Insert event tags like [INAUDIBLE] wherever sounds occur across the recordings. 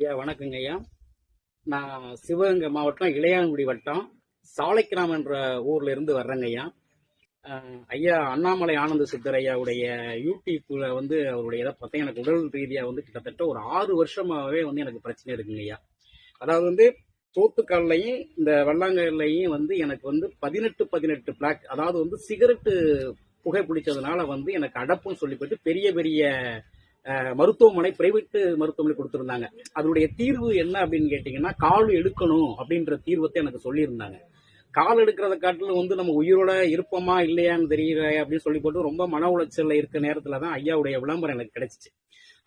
ஐயா வணக்கங்க ஐயா. நான் சிவகங்கை மாவட்டம் இளையான்குடி வட்டம் சாலைக்கிராம் என்ற ஊர்ல இருந்து வர்றேங்க ஐயா. ஐயா அண்ணாமலை ஆனந்த சித்தர் ஐயாவுடைய யூடியூப்ல வந்து அவருடைய இதை பார்த்தா எனக்கு உடல் ரீதியாக வந்து கிட்டத்தட்ட ஒரு ஆறு வருஷமாகவே வந்து எனக்கு பிரச்சனை இருக்குங்க ஐயா. அதாவது வந்து சோத்துக்கல்லையும் இந்த வல்லாங்கல்லையும் வந்து எனக்கு வந்து பதினெட்டு பதினெட்டு பிளாக் அதாவது வந்து சிகரெட்டு புகை பிடிச்சதுனால வந்து எனக்கு அடப்புன்னு சொல்லி போயிட்டு பெரிய பெரிய மருத்துவமனை பிரைவேட் மருத்துவமனை கொடுத்துருந்தாங்க. அதனுடைய தீர்வு என்ன அப்படின்னு கேட்டீங்கன்னா கால் எடுக்கணும் அப்படின்ற தீர்வத்தை எனக்கு சொல்லியிருந்தாங்க. கால் எடுக்கிறத காட்டிலும் வந்து நம்ம உயிரோட இருப்போமா இல்லையான்னு தெரியல அப்படின்னு சொல்லி போட்டு ரொம்ப மன உளைச்சல்ல இருக்க நேரத்துல தான் ஐயாவுடைய விளம்பரம் எனக்கு கிடைச்சிச்சு.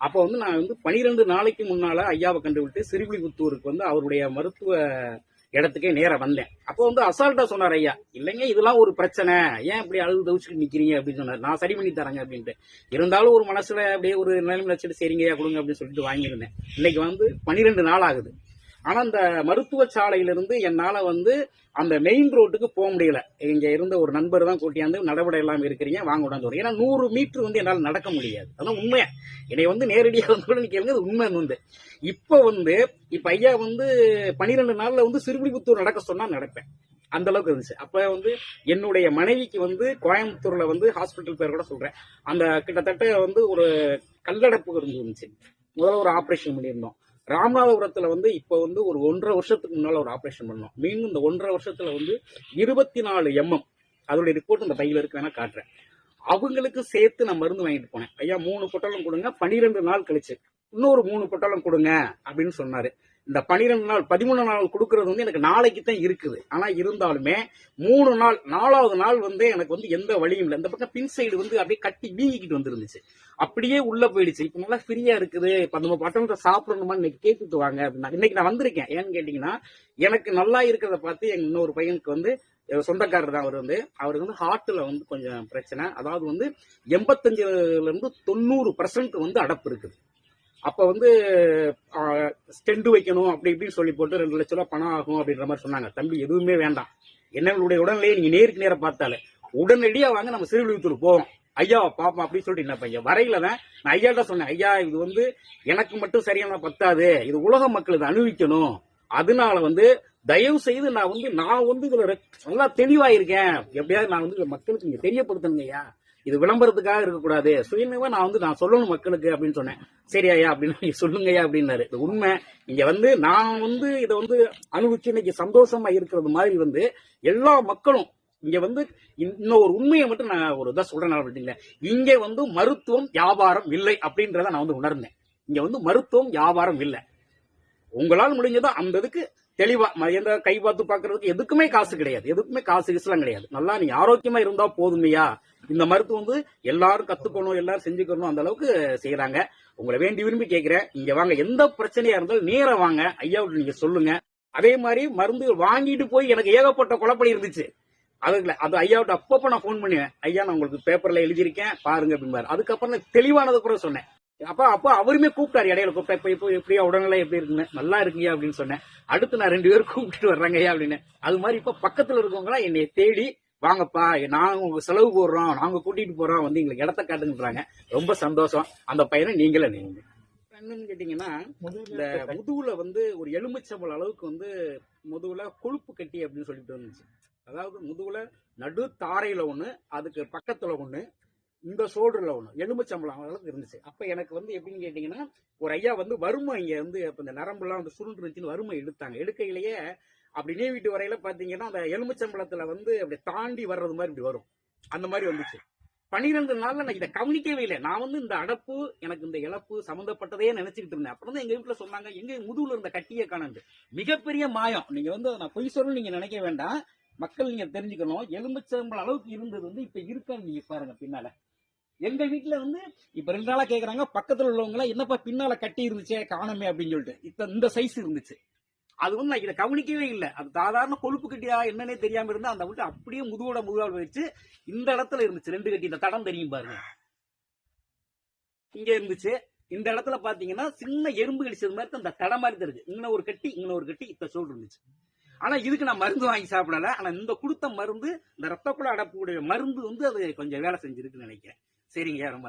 அப்போ வந்து நான் வந்து பனிரெண்டு நாளைக்கு முன்னால ஐயாவை கண்டுபிடித்து சிறுவிபுத்தூருக்கு வந்து அவருடைய மருத்துவ இடத்துக்கே நேரம் வந்தேன். அப்போ வந்து அசால்ட்டா சொன்னார் ஐயா இல்லைங்க இதெல்லாம் ஒரு பிரச்சனை. ஏன் இப்படி அழுது தவிச்சுட்டு நிக்கிறீங்க? அப்படின்னு சொன்னார். நான் சரி பண்ணி தரேங்க அப்படின்ட்டு. இருந்தாலும் ஒரு மனசுல அப்படியே ஒரு நிலைமை வச்சுட்டு சரிங்க ஐயா கொடுங்க அப்படின்னு சொல்லிட்டு வாங்கியிருந்தேன். இன்னைக்கு வந்து பனிரெண்டு நாள் ஆகுது. ஆனா அந்த மருத்துவ சாலையிலிருந்து என்னால வந்து அந்த மெயின் ரோட்டுக்கு போக முடியல. இங்க இருந்த ஒரு நண்பர் தான் கூட்டியாந்து நடவடை எல்லாம் இருக்கிறீங்க வாங்க உடனே ஏன்னா நூறு மீட்டர் வந்து என்னால் நடக்க முடியாது. அதான் உண்மையா என்னை வந்து நேரடியாக வந்து கூட கேளுங்க அது உண்மை வந்து. இப்ப வந்து இப்ப ஐயா வந்து பனிரெண்டு நாள்ல வந்து சிறுபிடிபுத்தூர் நடக்க சொன்னா நடப்பேன். அந்த அளவுக்கு இருந்துச்சு. அப்ப வந்து என்னுடைய மனைவிக்கு வந்து கோயம்புத்தூர்ல வந்து ஹாஸ்பிட்டல் பேர் கூட சொல்றேன். அந்த கிட்டத்தட்ட வந்து ஒரு கல்லடைப்பு இருந்துச்சு. முதல்ல ஒரு ஆபரேஷன் பண்ணியிருந்தோம். ராமநாதபுரத்துல வந்து இப்ப வந்து ஒரு ஒன்றரை வருஷத்துக்கு முன்னால ஒரு ஆபரேஷன் பண்ணோம். மீண்டும் இந்த ஒன்றரை வருஷத்துல வந்து இருபத்தி நாலு எம்எம் அதோடைய ரிப்போர்ட் இந்த பையில இருக்கு வேணா காட்டுறேன். அவங்களுக்கு சேர்த்து நான் மருந்து வாங்கிட்டு போனேன். ஐயா மூணு பொட்டலம் கொடுங்க பனிரெண்டு நாள் கழிச்சு. இன்னொரு மூணு பொட்டலம் கொடுங்க அப்படின்னு சொன்னாரு. இந்த பனிரெண்டு நாள் பதிமூணு நாள் கொடுக்கறது வந்து எனக்கு நாளைக்கு தான் இருக்குது. ஆனா இருந்தாலுமே மூணு நாள் நாலாவது நாள் வந்து எனக்கு வந்து எந்த வழியும் இல்லை. இந்த பக்கம் பின் சைடு வந்து அப்படியே கட்டி வீங்கிக்கிட்டு வந்துருந்துச்சு. அப்படியே உள்ள போயிடுச்சு. இப்ப நல்லா ஃப்ரீயா இருக்குது. இப்ப நம்ம பட்டணத்தை சாப்பிடணுமா இன்னைக்கு கேட்டுட்டு வாங்க அப்படின்னா இன்னைக்கு நான் வந்திருக்கேன். ஏன்னு கேட்டீங்கன்னா எனக்கு நல்லா இருக்கிறத பார்த்து எங்க இன்னொரு பையனுக்கு வந்து சொந்தக்காரர் தான் அவர் வந்து. அவருக்கு வந்து ஹார்ட்ல வந்து கொஞ்சம் பிரச்சனை. அதாவது வந்து எண்பத்தஞ்சுல இருந்து தொண்ணூறு பர்சன்ட் வந்து அடப்பு இருக்குது. அப்ப வந்து ஸ்டெண்டு வைக்கணும் அப்படி இப்படின்னு சொல்லி போட்டு ரெண்டு லட்ச ரூபா பணம் ஆகும் அப்படின்ற மாதிரி சொன்னாங்க. தம்பி எதுவுமே வேண்டாம். என்னங்களுடைய உடல்நிலையை நீங்க நேருக்கு நேரம் பார்த்தாலே உடனடியா வாங்க நம்ம சிறுவிழித்தூர் போவோம் ஐயா பாப்பா அப்படின்னு சொல்லிட்டு என்ன பையன்? வரையில தான் நான் ஐயாட்ட சொன்னேன் ஐயா இது வந்து எனக்கு மட்டும் சரியான பத்தாது. இது உலக மக்கள் இதை அனுபவிக்கணும். அதனால வந்து தயவு செய்து நான் வந்து நான் வந்து இதுல நல்லா தெளிவாயிருக்கேன். எப்படியாவது நான் வந்து மக்களுக்கு இங்க தெரியப்படுத்தணுங்க ஐயா இது விளம்பரத்துக்காக இருக்கக்கூடாது. சுயநீவா நான் வந்து நான் சொல்லணும் மக்களுக்கு அப்படின்னு சொன்னேன். சரி ஐயா அப்படின்னு நீங்க [LAUGHS] சொல்லுங்க ஐயா அப்படின்னாரு. இது உண்மை. இங்க வந்து நான் வந்து இதை வந்து அனுபவிச்சு இன்னைக்கு சந்தோஷமா இருக்கிறது மாதிரி வந்து எல்லா மக்களும் இங்க வந்து இன்னும் ஒரு உண்மையை மட்டும் நான் ஒரு இதாக சொல்றேன் அப்படிங்களேன் இங்க வந்து மருத்துவம் வியாபாரம் இல்லை அப்படின்றத நான் வந்து உணர்ந்தேன். இங்க வந்து மருத்துவம் வியாபாரம் இல்லை. உங்களால் முடிஞ்சதோ அந்த இதுக்கு தெளிவா எந்த கை பார்த்து பாக்குறதுக்கு எதுக்குமே காசு கிடையாது. எதுக்குமே காசு கிசுலாம் கிடையாது. நல்லா நீ ஆரோக்கியமா இருந்தா போதுமையா இந்த மருத்துவம் வந்து எல்லாரும் கத்துக்கணும் எல்லாரும் செஞ்சுக்கணும் அந்த அளவுக்கு செய்யறாங்க உங்களை வேண்டி விரும்பி கேட்கிறேன் இங்க வாங்க. எந்த பிரச்சனையா இருந்தாலும் நேர வாங்க. ஐயாவுக்கு நீங்க சொல்லுங்க. அதே மாதிரி மருந்து வாங்கிட்டு போய் எனக்கு ஏகப்பட்ட குழப்படி இருந்துச்சு. அதுல அது ஐயாவிட்ட அப்பப்ப நான் ஃபோன் பண்ணுவேன். ஐயா நான் உங்களுக்கு பேப்பர்ல எழுதியிருக்கேன். பாருங்க அப்படிம்பாரு. அதுக்கப்புறம் நான் தெளிவானது கூட சொன்னேன். அப்ப அப்ப அவருமே கூப்பிட்டாரு. இடையில கூப்பிட்டா இப்ப இப்போ எப்படியா உடல்நிலை எப்படி இருக்குன்னு. நல்லா இருக்குங்க அப்படின்னு சொன்னேன். அடுத்து நான் ரெண்டு பேரும் கூப்பிட்டு வர்றாங்க ஐயா அப்படின்னு. அது மாதிரி இப்ப பக்கத்துல இருக்கவங்களா என்னை தேடி வாங்கப்பா நாங்கள் உங்கள் செலவு போடுறோம் நாங்கள் கூட்டிட்டு போகிறோம் வந்து எங்களுக்கு இடத்த காட்டுங்கன்றாங்க. ரொம்ப சந்தோஷம். அந்த பையனை நீங்களே நீங்க என்னன்னு கேட்டீங்கன்னா இந்த முதுகுல வந்து ஒரு எலுமிச்சம்பழம் அளவுக்கு வந்து முதுகுல கொழுப்பு கட்டி அப்படின்னு சொல்லிட்டு இருந்துச்சு. அதாவது முதுகுல நடு தாரையில ஒண்ணு அதுக்கு பக்கத்துல ஒண்ணு இந்த ஷோல்டர்ல ஒண்ணு எலுமிச்சம்பழம் அளவுக்கு இருந்துச்சு. அப்ப எனக்கு வந்து எப்படின்னு கேட்டீங்கன்னா ஒரு ஐயா வந்து வறுமை இங்க வந்து இப்போ இந்த நரம்புலாம் வந்து சுருண்டு இருந்துச்சுன்னு வறுமை எடுத்தாங்க. எடுக்கையிலேயே அப்படி நீவிட்டு வரையில பாத்தீங்கன்னா அந்த எலுமிச்சம்பளத்துல வந்து அப்படி தாண்டி வர்றது மாதிரி இப்படி வரும். அந்த மாதிரி வந்துச்சு. பனிரெண்டு நாள்ல நான் இதை கவனிக்கவே இல்லை. நான் வந்து இந்த அடப்பு எனக்கு இந்த இழப்பு சம்மந்தப்பட்டதையே நினைச்சுக்கிட்டு இருந்தேன். அப்புறம் தான் எங்க வீட்டுல சொன்னாங்க எங்க முதுகுல இருந்த கட்டியை காணண்டு மிகப்பெரிய மாயம். நீங்க வந்து அதை நான் பொய் சொல்லணும் நீங்க நினைக்க வேண்டாம். மக்கள் நீங்க தெரிஞ்சுக்கணும். எலுமிச்சம்பழம் அளவுக்கு இருந்தது வந்து இப்ப இருக்கான்னு நீங்க பாருங்க பின்னால. எங்க வீட்டுல வந்து இப்ப ரெண்டு நாளா கேக்குறாங்க. பக்கத்துல உள்ளவங்க என்னப்பா பின்னால கட்டி இருந்துச்சே காணமே அப்படின்னு சொல்லிட்டு. இந்த சைஸ் இருந்துச்சு. அது வந்து நான் இதை கவனிக்கவே இல்லை. அது சாதாரண கொழுப்பு கட்டியா என்னன்னே தெரியாம இருந்தா அந்த விட்டு அப்படியே முதுகோட முதுகால் வச்சு இந்த இடத்துல இருந்துச்சு. ரெண்டு கட்டி. இந்த தடம் தெரியும் பாருங்க. இங்க இருந்துச்சு. இந்த இடத்துல பாத்தீங்கன்னா சின்ன எறும்பு கடிச்சது மாதிரி அந்த இந்த தடம் மாதிரி தான் இருக்கு. இங்க ஒரு கட்டி இங்க ஒரு கட்டி இத்த சோல் இருந்துச்சு. ஆனா இதுக்கு நான் மருந்து வாங்கி சாப்பிடல. ஆனா இந்த கொடுத்த மருந்து இந்த ரத்த குழாய் அடப்புடைய மருந்து வந்து அது கொஞ்சம் வேலை செஞ்சிருக்குன்னு நினைக்கிறேன். சரிங்க ரொம்ப